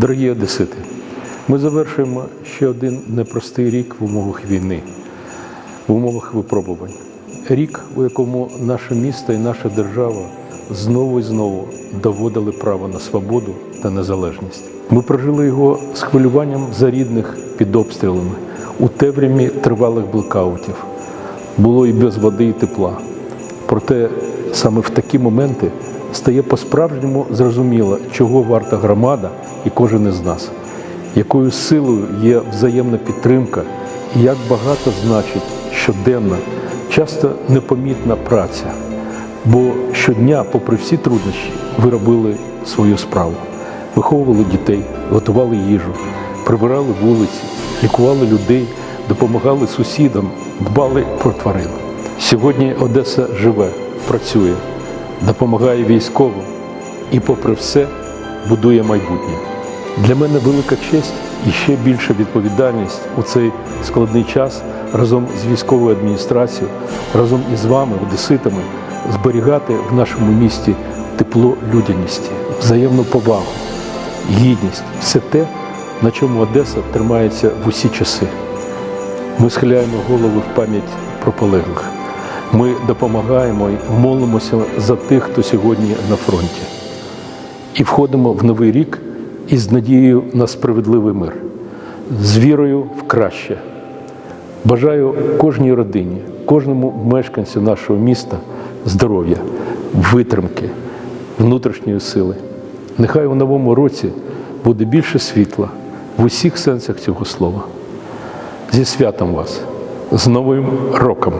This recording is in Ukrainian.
Дорогі одесити, ми завершуємо ще один непростий рік в умовах війни, в умовах випробувань. Рік, у якому наше місто і наша держава знову і знову доводили право на свободу та незалежність. Ми прожили його з хвилюванням за рідних під обстрілами, у темряві тривалих блекаутів. Було і без води, і тепла. Проте саме в такі моменти стає по-справжньому зрозуміло, чого варта громада і кожен із нас, якою силою є взаємна підтримка і як багато значить щоденна, часто непомітна праця. Бо щодня, попри всі труднощі, ви робили свою справу, виховували дітей, готували їжу, прибирали вулиці, лікували людей, допомагали сусідам, дбали про тварин. Сьогодні Одеса живе, працює, допомагає військовим і, попри все, будує майбутнє. Для мене велика честь і ще більша відповідальність у цей складний час разом з військовою адміністрацією, разом із вами, одеситами, зберігати в нашому місті тепло людяності, взаємну повагу, гідність все те, на чому Одеса тримається в усі часи. Ми схиляємо голови в пам'ять про полеглих. Ми допомагаємо і молимося за тих, хто сьогодні на фронті. І входимо в новий рік із надією на справедливий мир, з вірою в краще. Бажаю кожній родині, кожному мешканцю нашого міста здоров'я, витримки, внутрішньої сили. Нехай у новому році буде більше світла в усіх сенсах цього слова. Зі святом вас, з Новим роком!